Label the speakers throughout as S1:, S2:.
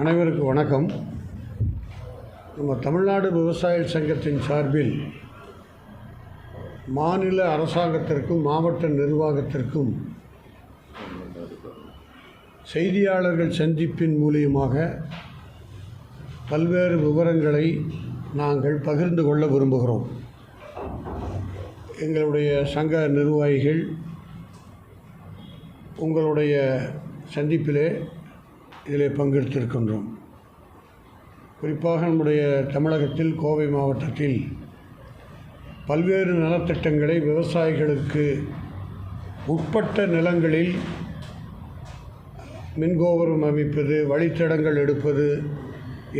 S1: அனைவருக்கும் வணக்கம். நம்ம தமிழ்நாடு விவசாய சங்கத்தின் சார்பில் மாநில அரசாங்கத்திற்கும் மாவட்ட நிர்வாகத்திற்கும் செய்தியாளர்கள் சந்திப்பின் மூலியமாக பல்வேறு விவரங்களை நாங்கள் பகிர்ந்து கொள்ள விரும்புகிறோம். எங்களுடைய சங்க நிர்வாகிகள் உங்களுடைய சந்திப்பிலே இதில் பங்கெடுத்திருக்கின்றோம். குறிப்பாக நம்முடைய தமிழகத்தில் கோவை மாவட்டத்தில் பல்வேறு நலத்திட்டங்களை விவசாயிகளுக்கு உட்பட்ட நிலங்களில் மின்கோபுரம் அமைப்பது வழித்தடங்கள் எடுப்பது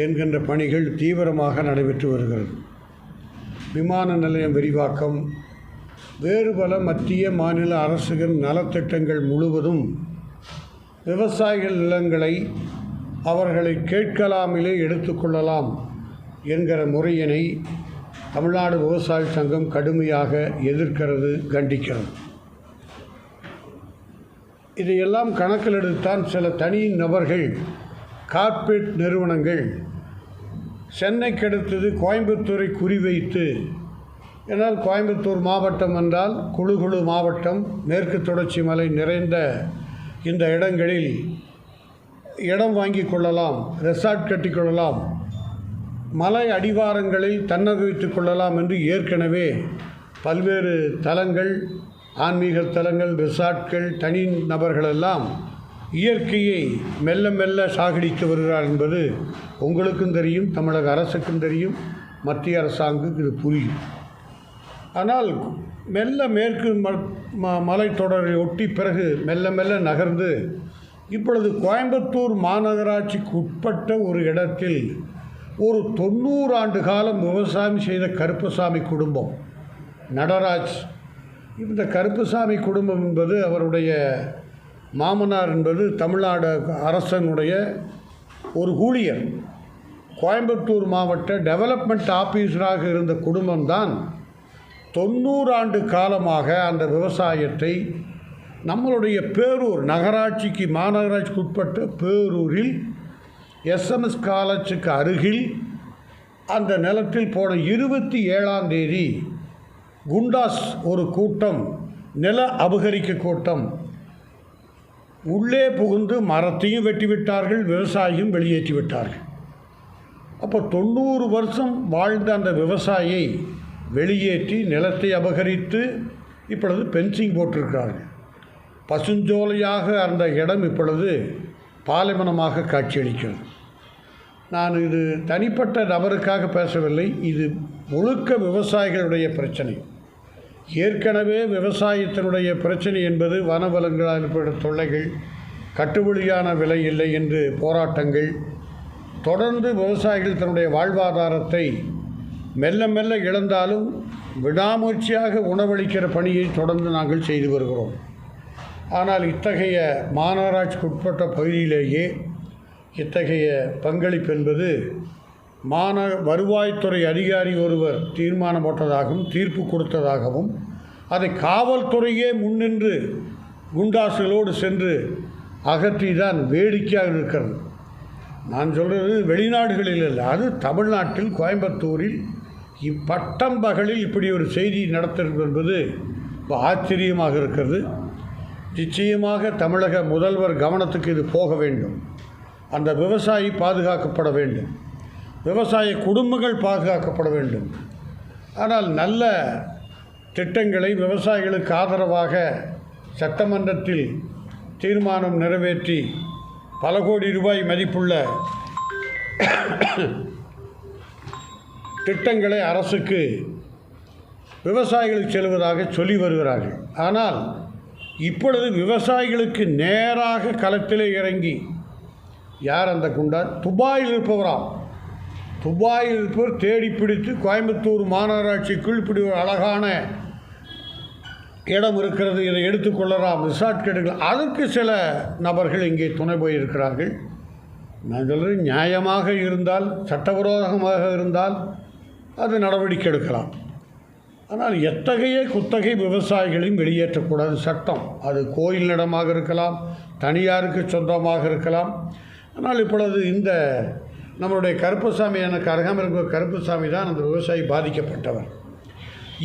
S1: என்கின்ற பணிகள் தீவிரமாக நடைபெற்று வருகிறது. விமான நிலையம் விரிவாக்கம் வேறு பல மத்திய மாநில அரசுகள் நலத்திட்டங்கள் முழுவதும் விவசாயிகள் நிலங்களை அவர்களை கேட்கலாமிலே எடுத்துக்கொள்ளலாம் என்கிற முறையினை தமிழ்நாடு விவசாய சங்கம் கடுமையாக எதிர்க்கிறது கண்டிக்கிறது. இதையெல்லாம் கணக்கில் எடுத்தான் சில தனி நபர்கள் கார்ப்பரேட் நிறுவனங்கள். சென்னைக்கு அடுத்தது கோயம்புத்தூரை குறிவைத்து. ஏன்னால் கோயம்புத்தூர் மாவட்டம் என்றால் குழு குழு மாவட்டம் மேற்கு தொடர்ச்சி மலை நிறைந்த இந்த இடங்களில் இடம் வாங்கி கொள்ளலாம் ரெசார்ட் கட்டிக்கொள்ளலாம் மலை அடிவாரங்களில் தன்னகவித்துக் கொள்ளலாம் என்று ஏற்கனவே பல்வேறு தலங்கள் ஆன்மீக தலங்கள் ரிசார்ட்கள் தனி நபர்களெல்லாம் இயற்கையை மெல்ல மெல்ல சாகடித்து வருகிறார் என்பது உங்களுக்கும் தெரியும் தமிழக அரசுக்கும் தெரியும் மத்திய அரசாங்குக்கு இது புரியும். ஆனால் மெல்ல மேற்கு ம ம- மலைத்தொடரை ஒட்டி பிறகு மெல்ல மெல்ல நகர்ந்து இப்பொழுது கோயம்புத்தூர் மாநகராட்சிக்கு உட்பட்ட ஒரு இடத்தில் ஒரு தொண்ணூறு ஆண்டு காலம் விவசாயம் செய்த கருப்பசாமி குடும்பம் நடராஜ். இந்த கருப்பசாமி குடும்பம் என்பது அவருடைய மாமனார் என்பது தமிழ்நாடு அரசனுடைய ஒரு ஊழியர். கோயம்புத்தூர் மாவட்ட டெவலப்மெண்ட் ஆஃபீஸராக இருந்த குடும்பம்தான் தொண்ணூறு ஆண்டு காலமாக அந்த விவசாயத்தை நம்மளுடைய பேரூர் நகராட்சிக்கு மாநகராட்சிக்கு உட்பட்ட பேரூரில் எஸ்எம்எஸ் காலேஜுக்கு அருகில் அந்த நிலத்தில் போன இருபத்தி ஏழாம் தேதி குண்டாஸ் ஒரு கூட்டம் நில அபகரிக்க கூட்டம். உள்ளே புகுந்து மரத்தையும் வெட்டி விட்டார்கள் விவசாயியும் வெளியேற்றி விட்டார்கள் அப்போ தொண்ணூறு வருஷம் வாழ்ந்த அந்த விவசாயியை வெளியேற்றி நிலத்தை அபகரித்து இப்பொழுது பென்சிங் போட்டிருக்கிறார்கள் பசுஞ்சோலையாக அந்த இடம் இப்பொழுது பாலைவனமாக காட்சியளிக்கிறது. நான் இது தனிப்பட்ட நபருக்காக பேசவில்லை இது முழுக்க விவசாயிகளுடைய பிரச்சனை. ஏற்கனவே விவசாயத்தினுடைய பிரச்சனை என்பது வனவளங்களால் ஏற்பட்ட தொல்லைகள் கட்டுப்படியான விலை இல்லை என்று போராட்டங்கள் தொடர்ந்து விவசாயிகள் தன்னுடைய வாழ்வாதாரத்தை மெல்ல மெல்ல இழந்தாலும் விடாமுயற்சியாக உணவளிக்கிற பணியை தொடர்ந்து நாங்கள் செய்து வருகிறோம். ஆனால் இத்தகைய மாநகராட்சிக்கு உட்பட்ட பகுதியிலேயே இத்தகைய பங்களிப்பு என்பது மான வருவாய்த்துறை அதிகாரி ஒருவர் தீர்மானம் போட்டதாகவும் தீர்ப்பு கொடுத்ததாகவும் அதை காவல்துறையே முன்னின்று குண்டாசுகளோடு சென்று அகற்றி தான் வேடிக்கையாக இருக்கிறது நான் சொல்கிறது வெளிநாடுகளில் இல்லை அது தமிழ்நாட்டில் கோயம்புத்தூரில் இப்பட்டம் பகலில் இப்படி ஒரு செய்தி நடத்துகிறது என்பது ஆச்சரியமாக இருக்கிறது. நிச்சயமாக தமிழக முதல்வர் கவனத்துக்கு இது போக வேண்டும். அந்த விவசாயி பாதுகாக்கப்பட வேண்டும். விவசாய குடும்பங்கள் பாதுகாக்கப்பட வேண்டும். ஆனால் நல்ல திட்டங்களை விவசாயிகளுக்கு ஆதரவாக சட்டமன்றத்தில் தீர்மானம் நிறைவேற்றி பல கோடி ரூபாய் மதிப்புள்ள திட்டங்களை அரசுக்கு விவசாயிகளுக்கு செல்வதாக சொல்லி வருகிறார்கள். ஆனால் இப்பொழுது விவசாயிகளுக்கு நேராக களத்திலே இறங்கி யார் அந்த குண்டார் துபாயில் இருப்பவராம். துபாயில் இருப்பவர் தேடி பிடித்து கோயம்புத்தூர் மாநகராட்சிக்குள் இப்படி ஒரு அழகான இடம் இருக்கிறது இதை எடுத்துக்கொள்ளலாம் ரிசார்ட் எடுக்கலாம் அதற்கு சில நபர்கள் இங்கே துணை போயிருக்கிறார்கள். நான் சொல்கிறது நியாயமாக இருந்தால் சட்டவிரோதமாக இருந்தால் அது நடவடிக்கை எடுக்கலாம். ஆனால் எத்தகைய குத்தகை விவசாயிகளையும் வெளியேற்றக்கூடாது. சட்டம். அது கோயில் இடமாக இருக்கலாம் தனியாருக்கு சொந்தமாக இருக்கலாம். ஆனால் இப்பொழுது இந்த நம்மளுடைய கருப்பசாமி எனக்கு அருகாமல் இருக்கிற கருப்பசாமி தான் அந்த விவசாயி பாதிக்கப்பட்டவர்.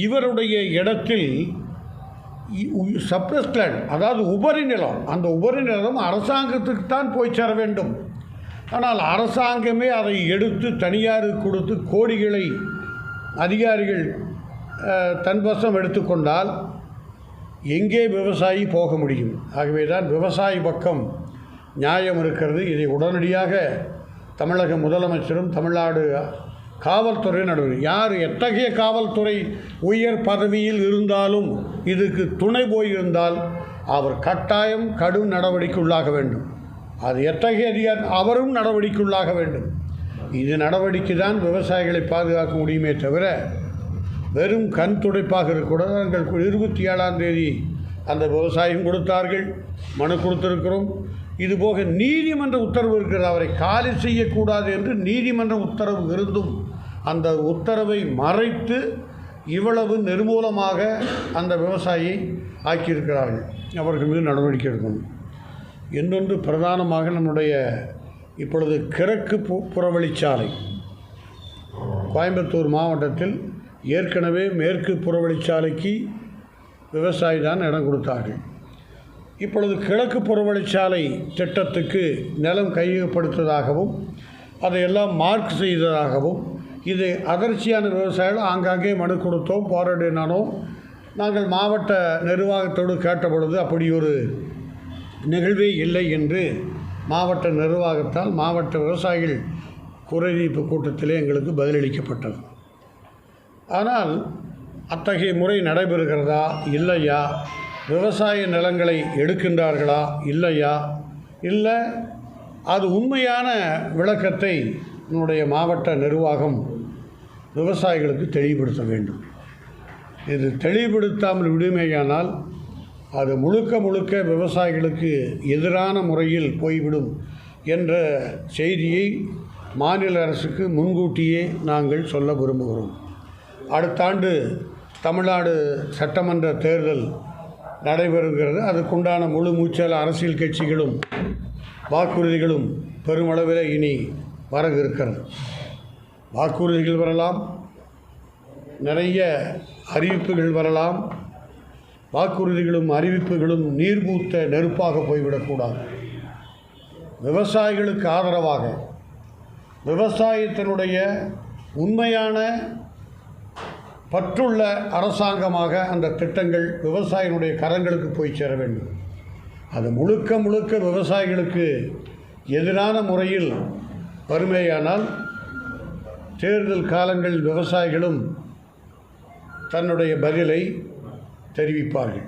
S1: இவருடைய இடத்தில் சப்ரஸ் லேண்ட் அதாவது உபரி நிலம் அந்த உபரி நிலம் அரசாங்கத்துக்கு தான் போய் சேர வேண்டும். ஆனால் அரசாங்கமே அதை எடுத்து தனியாருக்கு கொடுத்து கோடிகளை அதிகாரிகள் தன்வசம் எடுத்துக்கொண்டால் எங்கே விவசாயி போக முடியும்? ஆகவே தான் விவசாயி பக்கம் நியாயம் இருக்கிறது. இதை உடனடியாக தமிழக முதலமைச்சரும் தமிழ்நாடு காவல்துறை நடுவர் யார் எத்தகைய காவல்துறை உயர் பதவியில் இருந்தாலும் இதுக்கு துணை போயிருந்தால் அவர் கட்டாயம் கடும் நடவடிக்கை உள்ளாக வேண்டும். அது எத்தகைய அதிகாரி அவரும் நடவடிக்கை உள்ளாக வேண்டும். இது நடவடிக்கை தான் விவசாயிகளை பாதுகாக்க முடியுமே தவிர வெறும் கண் துடைப்பாக இருக்கக்கூடாது. நாங்கள் இருபத்தி ஏழாம் தேதி அந்த விவசாயம் கொடுத்தார்கள் மனு கொடுத்திருக்கிறோம். இதுபோக நீதிமன்ற உத்தரவு இருக்கிறது. அவரை காலி செய்யக்கூடாது என்று நீதிமன்ற உத்தரவு இருந்தும் அந்த உத்தரவை மறைத்து இவ்வளவு நிர்மூலமாக அந்த விவசாயியை ஆக்கியிருக்கிறார்கள். அவர்கள் மீது நடவடிக்கை எடுக்கணும். இன்னொன்று பிரதானமாக நம்முடைய இப்பொழுது கிழக்கு பு- புறவழிச்சாலை. கோயம்புத்தூர் மாவட்டத்தில் ஏற்கனவே மேற்கு புறவழிச்சாலைக்கு விவசாயி தான் இடம் கொடுத்தார்கள். இப்பொழுது கிழக்கு புறவழிச்சாலை திட்டத்துக்கு நிலம் கையகப்படுத்ததாகவும் அதையெல்லாம் மார்க் செய்ததாகவும் இது அதிர்ச்சியான விவசாயிகள் ஆங்காங்கே மனு கொடுத்தோம் போராடினானோ நாங்கள் மாவட்ட நிர்வாகத்தோடு கேட்டபொழுது அப்படி ஒரு நிகழ்வே இல்லை என்று மாவட்ட நிர்வாகத்தால் மாவட்ட விவசாயிகள் குறைதீர்ப்பு கூட்டத்திலே எங்களுக்கு பதிலளிக்கப்பட்டது. ஆனால் அத்தகைய முறை நடைபெறுகிறதா? இல்லையா? விவசாய நிலங்களை எடுக்கின்றார்களா? இல்லையா? இல்லை அது உண்மையான விளக்கத்தை என்னுடைய மாவட்ட நிர்வாகம் விவசாயிகளுக்கு தெளிவுபடுத்த வேண்டும். இது தெளிவுபடுத்தாமல் விடுமேயானால் அது முழுக்க முழுக்க விவசாயிகளுக்கு எதிரான முறையில் போய்விடும் என்ற செய்தியை மாநில அரசுக்கு முன்கூட்டியே நாங்கள் சொல்ல விரும்புகிறோம். அடுத்த ஆண்டு தமிழ்நாடு சட்டமன்ற தேர்தல் நடைபெறுகிறது. அதுக்குண்டான முழு மூச்சல் அரசியல் கட்சிகளும் வாக்குறுதிகளும் பெருமளவில் இனி வர இருக்கிறது வாக்குறுதிகள் வரலாம். நிறைய அறிவிப்புகள் வரலாம். வாக்குறுதிகளும் அறிவிப்புகளும் நீர்மூத்த நெருப்பாக போய்விடக்கூடாது. விவசாயிகளுக்கு ஆதரவாக விவசாயத்தினுடைய உண்மையான பற்றுள்ள அரசாங்கமாக அந்த திட்டங்கள் விவசாயினுடைய கரங்களுக்கு போய் சேர வேண்டும். அது முழுக்க முழுக்க விவசாயிகளுக்கு எதிரான முறையில் வறுமையானால் தேர்தல் காலங்களில் விவசாயிகளும் தன்னுடைய பதிலை தெரிவிப்பார்கள்.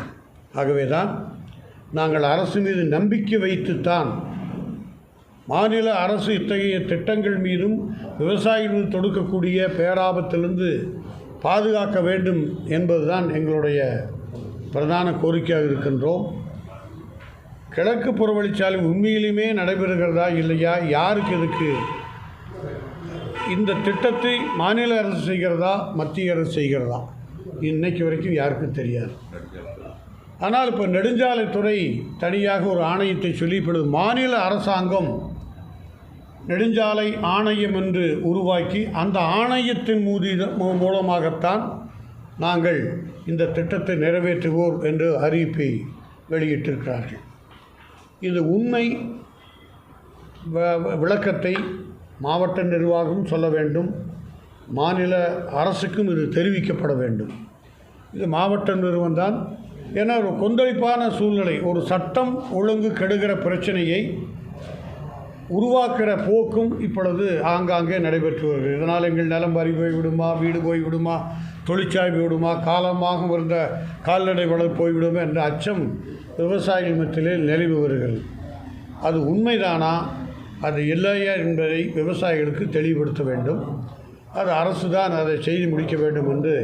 S1: ஆகவே தான் நாங்கள் அரசு மீது நம்பிக்கை வைத்துத்தான் மாநில அரசு இத்தகைய திட்டங்கள் மீதும் விவசாயிகள் தொடுக்கக்கூடிய பேராபத்திலிருந்து பாதுகாக்க வேண்டும் என்பதுதான் எங்களுடைய பிரதான கோரிக்கையாக இருக்கின்றோம். கிழக்கு புறவழிச்சாலை உண்மையிலுமே நடைபெறுகிறதா இல்லையா? யாருக்கு இதுக்கு இந்த திட்டத்தை மாநில அரசு செய்கிறதா? மத்திய அரசு செய்கிறதா? இன்னைக்கு வரைக்கும் யாருக்கும் தெரியாது. ஆனால் இப்போ நெடுஞ்சாலைத்துறை தனியாக ஒரு ஆணையத்தை சொல்லி இப்பொழுது மாநில அரசாங்கம் நெடுஞ்சாலை ஆணையம் என்று உருவாக்கி அந்த ஆணையத்தின் மூதி மூலமாகத்தான் நாங்கள் இந்த திட்டத்தை நிறைவேற்றுவோம் என்று அறிவிப்பை வெளியிட்டிருக்கிறார்கள். இது உண்மை விளக்கத்தை மாவட்ட நிர்வாகம் சொல்ல வேண்டும். மாநில அரசுக்கும் இது தெரிவிக்கப்பட வேண்டும். இது மாவட்ட நிறுவனம் தான். ஏன்னா ஒரு கொந்தளிப்பான சூழ்நிலை ஒரு சட்டம் ஒழுங்கு கெடுகிற பிரச்சனையை உருவாக்குற போக்கும் இப்பொழுது ஆங்காங்கே நடைபெற்று வருகிறது. இதனால் எங்கள் நிலம் பறி போய்விடுமா வீடு போய் விடுமா தொழிற்சாலை போய்விடுமா காலமாக இருந்த கால்நடை வளர் போய்விடுமா என்ற அச்சம் விவசாயிகள் மத்தியிலே நிலவி வருகிறது. அது உண்மைதானா? அது இல்லையா என்பதை விவசாயிகளுக்கு தெளிவுபடுத்த வேண்டும். அது அரசு தான் அதை செய்து முடிக்க வேண்டும் என்று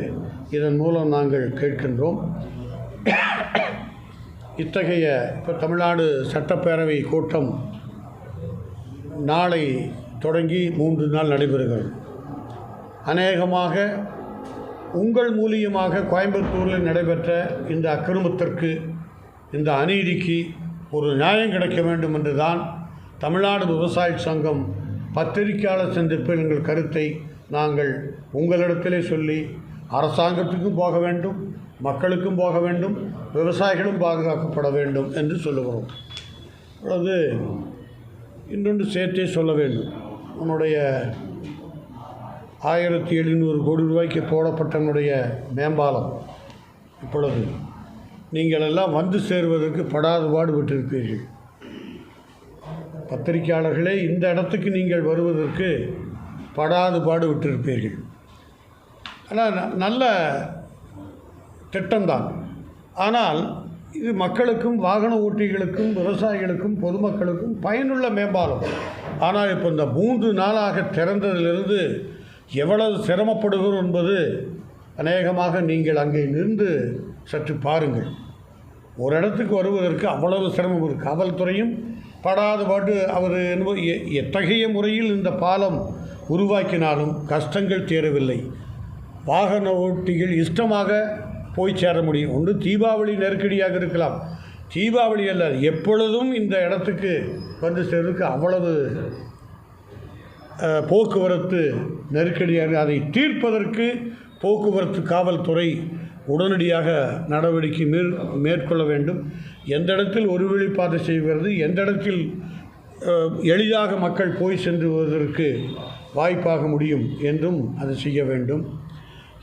S1: இதன் மூலம் நாங்கள் கேட்கின்றோம். இத்தகைய இப்போ தமிழ்நாடு சட்டப்பேரவை கூட்டம் நாளை தொடங்கி மூன்று நாள் நடைபெறுகிறது. அநேகமாக உங்கள் மூலியமாக கோயம்புத்தூரில் நடைபெற்ற இந்த அக்கிரமத்திற்கு இந்த அநீதிக்கு ஒரு நியாயம் கிடைக்க வேண்டும் என்று தான் தமிழ்நாடு விவசாய சங்கம் பத்திரிகையாளர் சந்திப்பில் எங்கள் கருத்தை நாங்கள் உங்களிடத்திலே சொல்லி அரசாங்கத்துக்கும் போக வேண்டும் மக்களுக்கும் போக வேண்டும் விவசாயிகளும் பாதுகாக்கப்பட வேண்டும் என்று சொல்லுகிறோம். அல்லது இன்னொன்று சேர்த்தே சொல்ல வேண்டும். உன்னுடைய ஆயிரத்தி எழுநூறு கோடி ரூபாய்க்கு போடப்பட்டனுடைய மேம்பாலம். இப்பொழுது நீங்கள் எல்லாம் வந்து சேருவதற்கு படாது பாடுபட்டிருப்பீர்கள். பத்திரிகையாளர்களே இந்த இடத்துக்கு நீங்கள் வருவதற்கு படாது விட்டிருப்பீர்கள். ஆனால் ந- நல்ல திட்டம்தான். ஆனால் இது மக்களுக்கும் வாகன ஓட்டிகளுக்கும் விவசாயிகளுக்கும் பொதுமக்களுக்கும் பயனுள்ள மேம்பாலம். ஆனால் இப்போ இந்த மூன்று நாளாக திறந்ததிலிருந்து எவ்வளவு சிரமப்படுகிறோம் என்பது அநேகமாக நீங்கள் அங்கே நின்று சற்று பாருங்கள். ஒரு இடத்துக்கு வருவதற்கு அவ்வளவு சிரமம் இருக்குது காவல்துறையும் படாத பாட்டு அவர் என்பது எத்தகைய முறையில் இந்த பாலம் உருவாக்கினாலும் கஷ்டங்கள் தீரவில்லை. வாகன ஓட்டிகள் இஷ்டமாக போய் சேர முடியும். ஒன்று தீபாவளி நெருக்கடியாக இருக்கலாம். தீபாவளி அல்ல எப்பொழுதும் இந்த இடத்துக்கு வந்து சேர்றதுக்கு அவ்வளவு போக்குவரத்து நெருக்கடியாக அதை தீர்ப்பதற்கு போக்குவரத்து காவல்துறை உடனடியாக நடவடிக்கை மேற் மேற்கொள்ள வேண்டும். எந்த இடத்தில் ஒரு வழிப்பாதை செய்கிறது எந்த இடத்தில் எளிதாக மக்கள் போய் சென்றுவதற்கு வாய்ப்பாக முடியும் என்றும் அதை செய்ய வேண்டும்.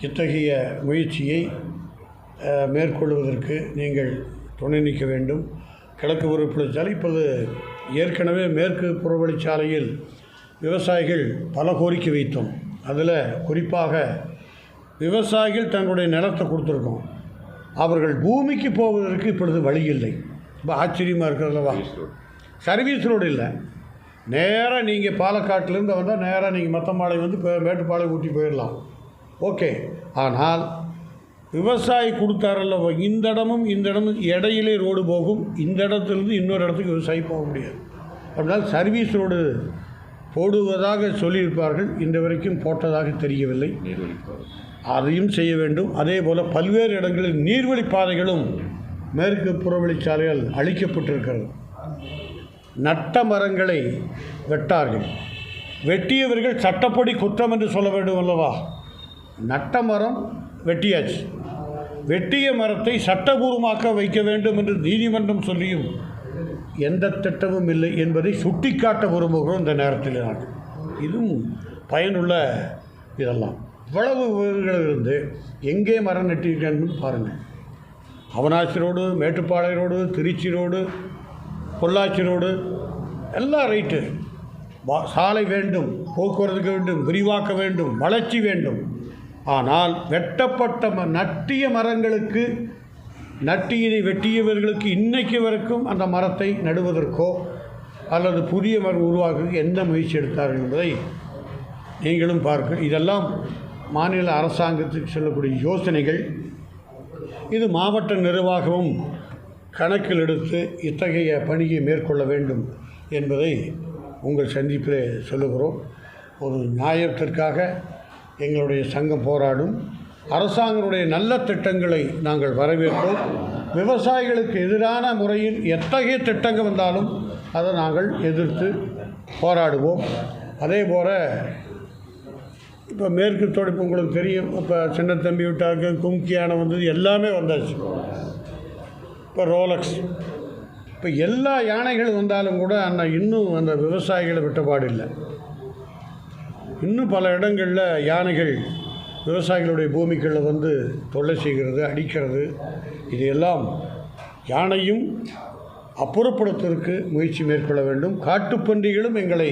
S1: இத்தகைய முயற்சியை மேற்கொள்வதற்கு நீங்கள் துணை நிற்க வேண்டும். கிழக்கு உறுப்பினர் இப்போது ஏற்கனவே மேற்கு புறவழிச்சாலையில் விவசாயிகள் பல கோரிக்கை வைத்தோம். அதில் குறிப்பாக விவசாயிகள் தங்களுடைய நிலத்தை கொடுத்துருக்கோம். அவர்கள் பூமிக்கு போவதற்கு இப்பொழுது வழி இல்லை. ரொம்ப ஆச்சரியமாக இருக்கிறதுலவா சர்வீஸ் ரோடு இல்லை. நேராக நீங்கள் பாலக்காட்டிலேருந்து வந்தால் நேராக நீங்கள் மத்தம்பாளையம் வந்து இப்போ மேட்டுப்பாளையம் ஊட்டி போயிடலாம் ஓகே. ஆனால் விவசாயி கொடுத்தாரல்ல இந்த இடமும் இந்த இடமும் இடையிலே ரோடு போகும். இந்த இடத்துலேருந்து இன்னொரு இடத்துக்கு விவசாயி போக முடியாது. அப்படினால் சர்வீஸ் ரோடு போடுவதாக சொல்லியிருப்பார்கள். இன்று வரைக்கும் போட்டதாக தெரியவில்லை. அதையும் செய்ய வேண்டும். அதே போல் பல்வேறு இடங்களில் நீர்வழி பாதைகளும் மேற்கு புறவழிச்சாலைகள் அழிக்கப்பட்டிருக்கிறது. நட்ட மரங்களை வெட்டார்கள். வெட்டியவர்கள் சட்டப்படி குற்றம் என்று சொல்ல வேண்டும் அல்லவா? நட்ட மரம் வெட்டியாச்சு. வெட்டிய மரத்தை சட்டபூர்வமாக்க வைக்க வேண்டும் என்று நீதிமன்றம் சொல்லியும் எந்த திட்டமும் இல்லை என்பதை சுட்டிக்காட்ட விரும்புகிறோம் இந்த நேரத்தில் நான். இதுவும் பயனுள்ள இதெல்லாம். இவ்வளவு இருந்து எங்கே மரம் நட்டிருக்கேன்னு பாருங்கள். அவனாசிரோடு மேட்டுப்பாளையரோடு மேட்டுப்பாளையம் ரோடு பொள்ளாச்சி ரோடு எல்லாம் ரைட்டு சாலை வேண்டும் போக்குவரத்துக்கு வேண்டும் விரிவாக்க வேண்டும் வளர்ச்சி வேண்டும். ஆனால் வெட்டப்பட்ட ம நட்டிய மரங்களுக்கு நட்டியினை வெட்டியவர்களுக்கு இன்னைக்கு வரைக்கும் அந்த மரத்தை நடுவதற்கோ அல்லது புதிய மரம் உருவாக்குவதற்கு எந்த முயற்சி எடுத்தார்கள் என்பதை நீங்களும் பார்க்க இதெல்லாம் மாநில அரசாங்கத்துக்கு சொல்லக்கூடிய யோசனைகள். இது மாவட்ட நிர்வாகமும் கணக்கில் எடுத்து இத்தகைய பணியை மேற்கொள்ள வேண்டும் என்பதை உங்கள் சந்திப்பிலே சொல்லுகிறோம். ஒரு நியாயத்திற்காக எங்களுடைய சங்கம் போராடும் அரசாங்கனுடைய நல்ல திட்டங்களை நாங்கள் வரவேற்போம் விவசாயிகளுக்கு எதிரான முறையில் எத்தகைய திட்டங்கள் வந்தாலும் அதை நாங்கள் எதிர்த்து போராடுவோம். அதே போல் இப்போ மேற்கு தொடர்பு உங்களுக்கு தெரியும். இப்போ சின்ன தம்பி விட்டாருக்கு கும்கி யானை வந்தது எல்லாமே வந்தாச்சு. இப்போ ரோலக்ஸ் இப்போ எல்லா யானைகள் வந்தாலும் கூட ஆனால் இன்னும் அந்த விவசாயிகளை விட்டபாடு இல்லை. இன்னும் பல இடங்களில் யானைகள் விவசாயிகளுடைய பூமிகளில் வந்து தொல்லை செய்கிறது அடிக்கிறது. இதையெல்லாம் யானையும் அப்புறப்படுத்துவதற்கு முயற்சி மேற்கொள்ள வேண்டும். காட்டுப்பன்றிகளும் எங்களை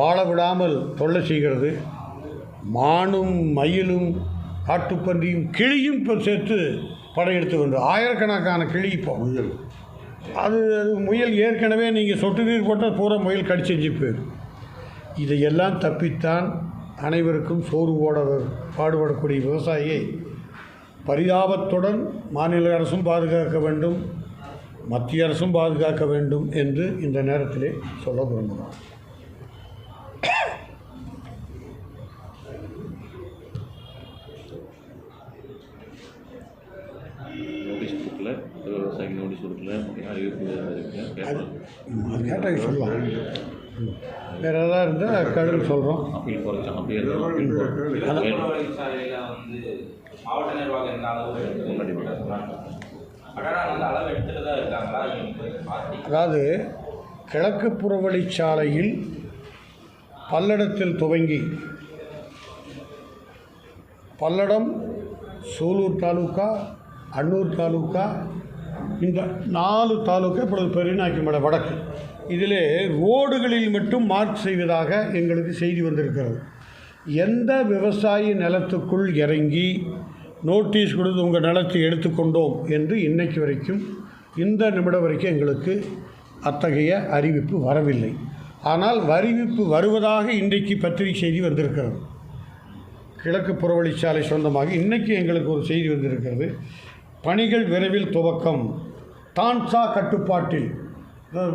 S1: வாழ விடாமல் தொல்லை செய்கிறது. மானும் மயிலும் காட்டுப்பன்றியும் கிளியும் இப்போ சேர்த்து படையெடுத்து வந்து ஆயிரக்கணக்கான கிளி இப்போ முயல். அது அது முயல் ஏற்கனவே நீங்கள் சொட்டு நீர் போட்டால் பூரா முயல் கடிச்சு போயிடும். இதையெல்லாம் தப்பித்தான் அனைவருக்கும் சோறு போட பாடுபடக்கூடிய விவசாயியை பரிதாபத்துடன் மாநில அரசும் பாதுகாக்க வேண்டும் மத்திய அரசும் பாதுகாக்க வேண்டும் என்று இந்த நேரத்திலே சொல்ல விரும்புகிறோம். அது கேட்டால் சொல்லலாம் வேறு ஏதாவது இருந்தால் கழுகு சொல்கிறோம்
S2: அப்பீல் போகிறோம் அப்பீல்
S3: வந்து மாவட்ட நிர்வாகம் அளவு
S1: அதாவது கிழக்கு புறவழிச்சாலையில் பல்லடத்தில் துவங்கி பல்லடம் சூலூர் தாலுக்கா அன்னூர் தாலுக்கா இந்த நாலு தாலுக்கா இப்பொழுது பெரியநாயக்கமலை வடக்கு. இதிலே ரோடுகளில் மட்டும் மார்க் செய்வதாக எங்களுக்கு செய்தி வந்திருக்கிறது. எந்த விவசாய நிலத்துக்குள் இறங்கி நோட்டீஸ் கொடுத்து உங்கள் நிலத்தை எடுத்துக்கொண்டோம் என்று இன்னைக்கு வரைக்கும் இந்த நிமிடம் வரைக்கும் எங்களுக்கு அத்தகைய அறிவிப்பு வரவில்லை. ஆனால் அறிவிப்பு வருவதாக இன்றைக்கு பத்திரிகை செய்தி வந்திருக்கிறது. கிழக்கு புறவழிச்சாலை சொந்தமாக இன்றைக்கு எங்களுக்கு ஒரு செய்தி வந்திருக்கிறது. பணிகள் விரைவில் துவக்கம். டான்சா கட்டுப்பாட்டில்.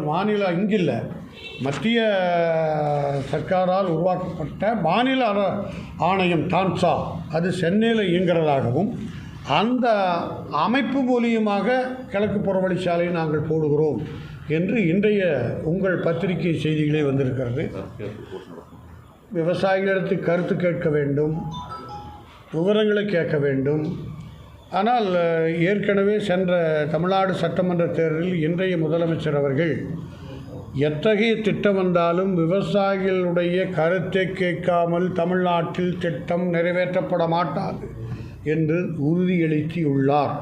S1: மாநில இங்கில்லை. மத்திய சர்க்காரால் உருவாக்கப்பட்ட மாநில ஆணையம் டான்சா அது சென்னையில் இயங்குறதாகவும் அந்த அமைப்பு மூலியமாக கிழக்கு புறவழிச்சாலையை நாங்கள் போடுகிறோம் என்று இன்றைய உங்கள் பத்திரிகை செய்திகளே வந்திருக்கிறது. விவசாயிகளிடத்து கருத்து கேட்க வேண்டும் விவரங்களை கேட்க வேண்டும். ஆனால் ஏற்கனவே சென்ற தமிழ்நாடு சட்டமன்ற தேர்தலில் இன்றைய முதலமைச்சர் அவர்கள் எத்தகைய திட்டம் வந்தாலும் விவசாயிகளுடைய கருத்தை கேட்காமல் தமிழ்நாட்டில் திட்டம் நிறைவேற்றப்பட மாட்டாது என்று உறுதியளித்துள்ளார்.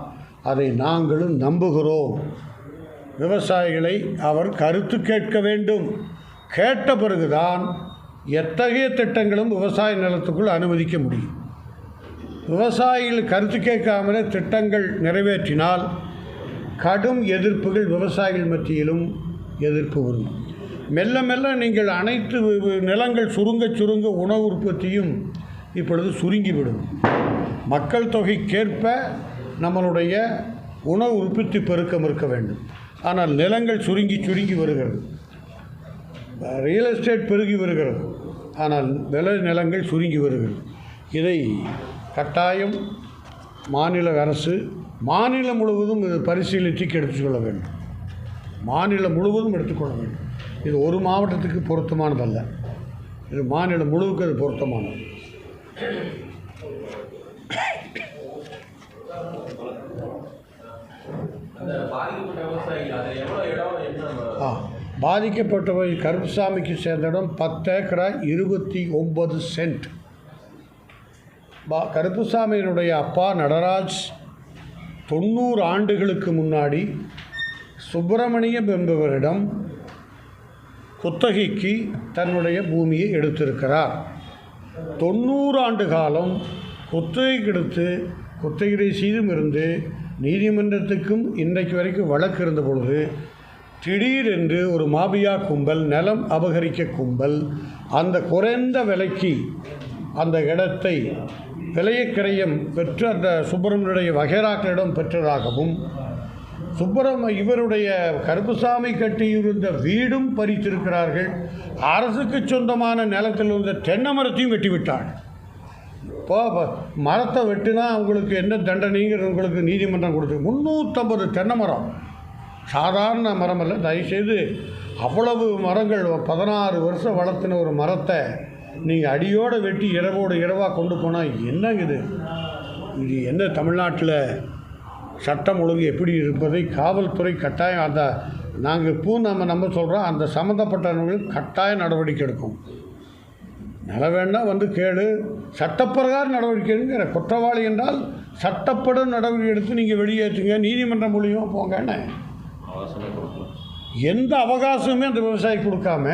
S1: அதை நாங்களும் நம்புகிறோம். விவசாயிகளை அவர் கருத்து கேட்க வேண்டும். கேட்ட பிறகுதான் எத்தகைய திட்டங்களும் விவசாய நிலத்துக்குள் அனுமதிக்க முடியும். விவசாயிகள் கருத்து கேட்காமலே திட்டங்கள் நிறைவேற்றினால் கடும் எதிர்ப்புகள் விவசாயிகள் மத்தியிலும் எதிர்ப்பு வரும். மெல்ல மெல்ல நீங்கள் அனைத்து நிலங்கள் சுருங்க சுருங்க உணவு உற்பத்தியும் இப்பொழுது சுருங்கிவிடும். மக்கள் தொகைக்கேற்ப நம்மளுடைய உணவு உற்பத்தி பெருக்கம் இருக்க வேண்டும். ஆனால் நிலங்கள் சுருங்கி சுருங்கி வருகிறது. ரியல் எஸ்டேட் பெருகி வருகிறது. ஆனால் விளை நிலங்கள் சுருங்கி வருகிறது. இதை கட்டாயம் மாநில அரசு மாநிலம் முழுவதும் இது பரிசீலித்து எடுத்துக்கொள்ள வேண்டும். மாநிலம் முழுவதும் எடுத்துக்கொள்ள வேண்டும். இது ஒரு மாவட்டத்துக்கு பொருத்தமானதல்ல. இது மாநிலம் முழுவதுக்கு அது பொருத்தமானது. ஆ பாதிக்கப்பட்டவை கருப்புசாமிக்கு சேர்ந்த இடம் பத்து ஏக்கரா இருபத்தி ஒன்பது சென்ட். பா கருப்புசாமியினுடைய அப்பா நடராஜ் தொண்ணூறு ஆண்டுகளுக்கு முன்னாடி சுப்பிரமணியம் என்பவரிடம் குத்தகைக்கு தன்னுடைய பூமியை எடுத்திருக்கிறார். தொண்ணூறு ஆண்டு காலம் குத்தகை கெடுத்து குத்தகை செய்தும் இருந்து நீதிமன்றத்துக்கும் இன்றைக்கு வரைக்கும் வழக்கு இருந்த பொழுது திடீரென்று ஒரு மாபியா கும்பல் நிலம் அபகரிக்க கும்பல் அந்த குறைந்த விலைக்கு அந்த இடத்தை விலையக்கிரயம் பெற்று அந்த சுப்பிரமணியுடைய வகைராக்களிடம் பெற்றதாகவும் சுப்பரம இவருடைய கருப்புசாமி கட்டியிருந்த வீடும் பறித்திருக்கிறார்கள். அரசுக்கு சொந்தமான நிலத்தில் இருந்த தென்னை மரத்தையும் வெட்டிவிட்டாள் இப்போ மரத்தை வெட்டினா அவங்களுக்கு என்ன தண்டனைங்கிறது உங்களுக்கு நீதிமன்றம் கொடுத்து முந்நூற்றம்பது தென்னை மரம். சாதாரண மரம் அல்ல தயவுசெய்து அவ்வளவு மரங்கள் பதினாறு வருஷம் வளர்த்தின ஒரு மரத்தை நீங்கள் அடியோடு வெட்டி இரவோடு இரவாக கொண்டு போனால் என்னங்க இது? இது என்ன தமிழ்நாட்டில் சட்டம் ஒழுங்கு எப்படி இருப்பதை காவல்துறை கட்டாயம் அந்த நாங்கள் இப்போ நம்ம நம்ம சொல்கிறோம் அந்த சம்மந்தப்பட்டவர்களுக்கு கட்டாய நடவடிக்கை எடுக்கும். நில வேணா வந்து கேளு. சட்டப்பிரகாரம் நடவடிக்கை எடுங்கிற குற்றவாளி என்றால் சட்டப்படும் நடவடிக்கை எடுத்து நீங்கள் வெளியேற்றுங்க நீதிமன்றம் மூலியமாக போங்கன்னு
S2: அவகாசமே கொடுக்கலாம்
S1: எந்த அவகாசமுமே அந்த விவசாயி கொடுக்காம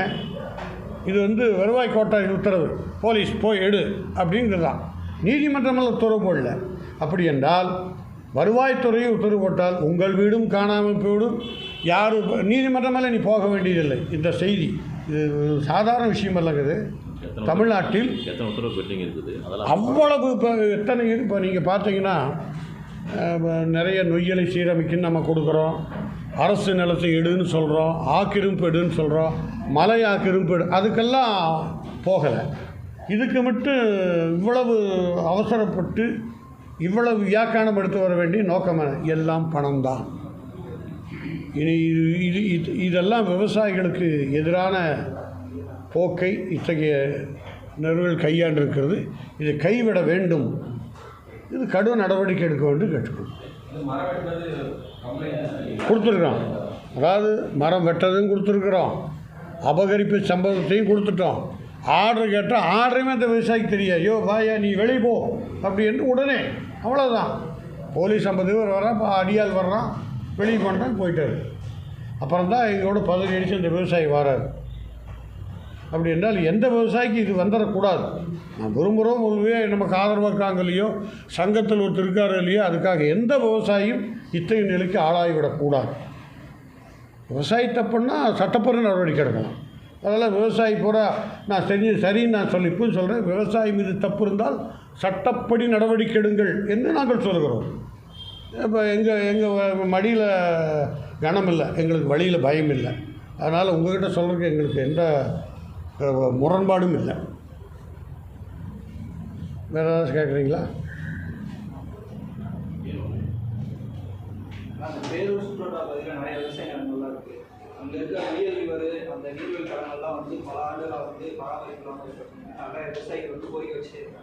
S1: இது வந்து வருவாய் கோட்டாய் உத்தரவு. போலீஸ் போய் எடு. அப்படிங்கிறதான். நீதிமன்றமெல்லாம் உத்தரவு போடல. அப்படி என்றால் வருவாய்த்துறையை உத்தரவு போட்டால் உங்கள் வீடும் காணாமல் போய்விடும். யாரும் நீதிமன்றம் மேலே நீ போக வேண்டியதில்லை. இந்த செய்தி. இது சாதாரண விஷயம் அல்லங்குது
S2: எத்தனை
S1: தமிழ்நாட்டில் அவ்வளவு இப்போ எத்தனை இப்போ நீங்கள் பார்த்தீங்கன்னா நிறைய நொய்யலை சீரமைக்குன்னு நம்ம கொடுக்குறோம். அரசு நிலத்தை எடுன்னு சொல்கிறோம் ஆக்கிரும்பு எடுன்னு சொல்கிறோம் மலை ஆக்கிரும்பு எடு அதுக்கெல்லாம் போகலை. இதுக்கு மட்டும் இவ்வளவு அவசரப்பட்டு இவ்வளவு வியாக்கியானம் எடுத்து வர வேண்டிய நோக்கம் எல்லாம் பணம்தான். இனி இது இது இது இதெல்லாம் விவசாயிகளுக்கு எதிரான போக்கை இத்தகைய நிறுவனங்கள் கையாண்டிருக்கிறது. இதை கைவிட வேண்டும். இது கடும் நடவடிக்கை எடுக்க வேண்டும் கேட்டுக்கொள்ளும்
S3: கொடுத்துருக்கோம்
S1: கொடுத்துருக்குறோம். அதாவது மரம் வெட்டதும் கொடுத்துருக்குறோம். அபகரிப்பு சம்பவத்தையும் கொடுத்துட்டோம். ஆர்டர் கேட்டால் ஆர்டருமே அந்த விவசாயிக்கு தெரியாது. ஐயோ வாயா நீ வெளியே போ. அப்படி என்று உடனே அவ்வளோதான் போலீஸ் ஐம்பது பேர் வரான் அடியால் வர்றான் வெளியே பண்ணுறான் போயிட்டாரு. அப்புறம் தான் எங்களோட பதவி அடித்து அந்த விவசாயி வராரு. அப்படி என்றால் எந்த விவசாயிக்கு இது வந்துடக்கூடாது நான் விரும்புகிறோம் ஒரு நமக்கு ஆதரவாக இருக்காங்க இல்லையோ சங்கத்தில் ஒருத்தர் இருக்காரு இல்லையோ அதுக்காக எந்த விவசாயியும் இத்தகைய நிலைக்கு ஆளாகிவிடக்கூடாது விவசாயி தப்புன்னா சட்டப்பூர்வ நடவடிக்கை எடுக்கலாம். அதனால் விவசாயி பூரா நான் சரி சரின்னு நான் சொல்லி இப்போ சொல்கிறேன் விவசாயி மீது தப்பு இருந்தால் சட்டப்படி நடவடிக்கை எடுங்கள் என்று நாங்கள் சொல்கிறோம் இப்போ எங்கள் எங்கள் மடியில் கனம் இல்லை எங்களுக்கு வழியில் பயம் இல்லை. அதனால் உங்கள்கிட்ட சொல்கிறதுக்கு எங்களுக்கு எந்த முரண்பாடும் இல்லை. வேறு ஏதாவது கேட்குறீங்களா
S4: அந்த பேரூர் சுற்றுலா பகுதியில் நிறைய விவசாய நிலங்கள்லாம் இருக்குது அங்கே இருக்க நீர் ரிவர் அந்த நீர்வழி கடங்கள்லாம் வந்து பல ஆண்டுகளாக வந்து பராமரிக்கலாம் நல்லா விவசாயிகள் வந்து கோரிக்கை வச்சுருக்காங்க.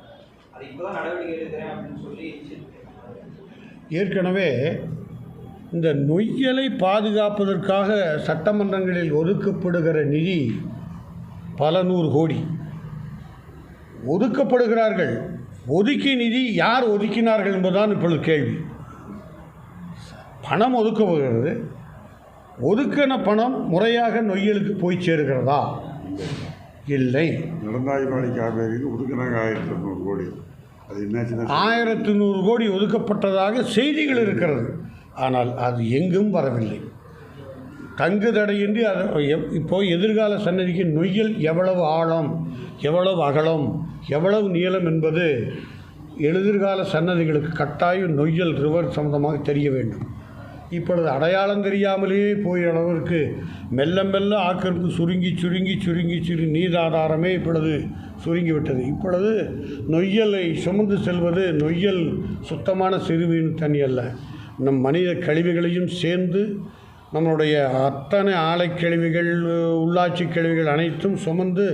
S4: அது இப்போ தான் நடவடிக்கை எடுக்கிறேன் அப்படின்னு சொல்லி
S1: ஏற்கனவே இந்த நொய்யலை பாதுகாப்பதற்காக சட்டமன்றங்களில் ஒதுக்கப்படுகிற நிதி பல நூறு கோடி. ஒதுக்கப்படுகிறார்கள். ஒதுக்கி நிதி யார் ஒதுக்கினார்கள் என்பதுதான் இப்பொழுது கேள்வி. பணம் ஒதுக்கப்படுகிறது ஒதுக்கின பணம் முறையாக நொய்யலுக்கு போய் சேருகிறதா? இல்லை.
S5: நடந்தாயிரம் காவேரிக்கு ஒதுக்குறாங்க ஆயிரத்தி தொண்ணூறு கோடி. அது என்னாச்சுன்னா
S1: ஆயிரத்து நூறு கோடி ஒதுக்கப்பட்டதாக செய்திகள் இருக்கிறது. ஆனால் அது எங்கும் வரவில்லை. தங்கு தடையின்றி அது எப்- இப்போ எதிர்கால சன்னதிக்கு நொய்யல் எவ்வளவு ஆழம் எவ்வளவு அகலம் எவ்வளவு நீளம் என்பது எதிர்கால சன்னதிகளுக்கு கட்டாயம் நொய்யல் ரிவர் சம்பந்தமாக தெரிய வேண்டும். இப்பொழுது அடையாளம் தெரியாமலேயே போய் அளவிற்கு மெல்ல மெல்ல ஆக்கிரமிப்பு சுருங்கி சுருங்கி சுருங்கி சுருங்கி நீராதாரமே இப்பொழுது சுருங்கிவிட்டது. இப்பொழுது நொய்யலை சுமந்து செல்வது நொய்யல் சுத்தமான சிறுமீன் தண்ணி அல்ல. நம் மனித கழிவுகளையும் சேர்ந்து நம்மளுடைய அத்தனை ஆலை கழிவுகள் உள்ளாட்சி கழிவுகள் அனைத்தும் சுமந்து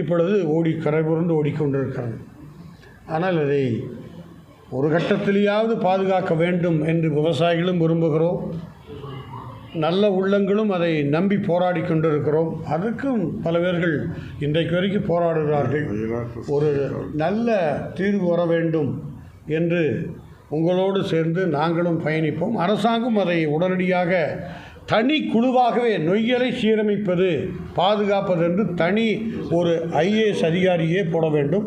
S1: இப்பொழுது ஓடி கரைபுரண்டு ஓடிக்கொண்டிருக்கிறது. ஆனால் அதை ஒரு கட்டத்திலேயாவது பாதுகாக்க வேண்டும் என்று விவசாயிகளும் விரும்புகிறோம். நல்ல உள்ளங்களும் அதை நம்பி போராடி கொண்டிருக்கிறோம். அதற்கும் பல பேர்கள் இன்றைக்கு வரைக்கும் போராடுகிறார்கள். ஒரு நல்ல தீர்வு வர வேண்டும் என்று உங்களோடு சேர்ந்து நாங்களும் பயணிப்போம். அரசாங்கம் அதை உடனடியாக தனி குழுவாகவே நொய்யலை சீரமைப்பது பாதுகாப்பது என்று தனி ஒரு ஐஏஎஸ் அதிகாரியே போட வேண்டும்.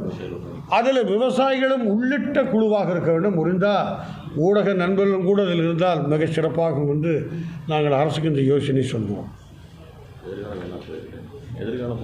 S1: அதில் விவசாயிகளும் உள்ளிட்ட குழுவாக இருக்க வேண்டும். முடிந்தால் ஊடக நண்பர்களும் கூட அதில் இருந்தால் மிக சிறப்பாகும் என்று நாங்கள் அரசுக்கு இந்த யோசனை சொல்லுவோம்
S2: எதிர்காலம் எதிர்காலம்